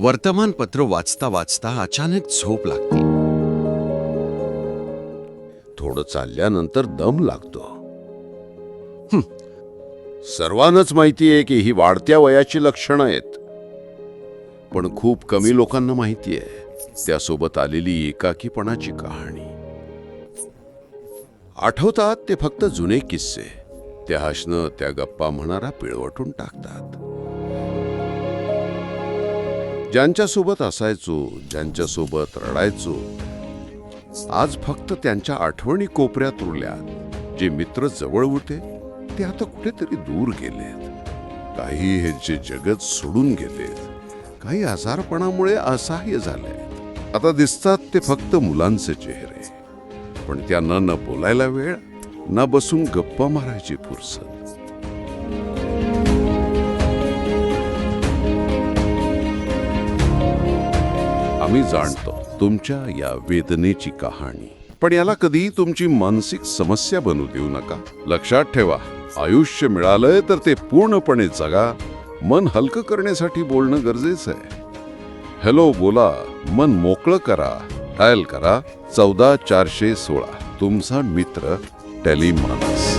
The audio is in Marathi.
वर्तमानपत्र वाचता वाचता अचानक झोप लागते. थोडं चालल्यानंतर दम लागतो. सर्वांनाच माहिती आहे की ही वाढत्या वयाची लक्षणं आहेत. पण खूप कमी लोकांना माहिती आहे. त्यासोबत आलेली एकाकीपणाची कहाणी. आठवतात ते फक्त जुने किस्से. त्या हसणं त्या गप्पा म्हणणारा पिळवटून टाकतात. ज्यांच्यासोबत असायचो ज्यांच्यासोबत रडायचो आज फक्त त्यांच्या आठवणी कोपऱ्यात उरल्या. जे मित्र जवळ होते ते आता कुठेतरी दूर गेलेत. काही हे जे जगत सोडून गेलेत. काही आजारपणामुळे असहाय्य झाले आता दिसतात ते फक्त मुलांचे चेहरे. पण त्यांना न बोलायला वेळ ना बसून गप्पा मारायची फुरसत. आम्ही जाणतो तुमच्या या वेदनेची कहाणी. पण याला कधी तुमची मानसिक समस्या बनू देऊ नका. लक्षात ठेवा आयुष्य मिळालंय तर ते पूर्णपणे जगा. मन हलकं करण्यासाठी बोलणं गरजेचं आहे. हॅलो बोला मन मोकळं करा डायल करा. चौदा चारशे सोळा तुमचा मित्र टेलिमानस.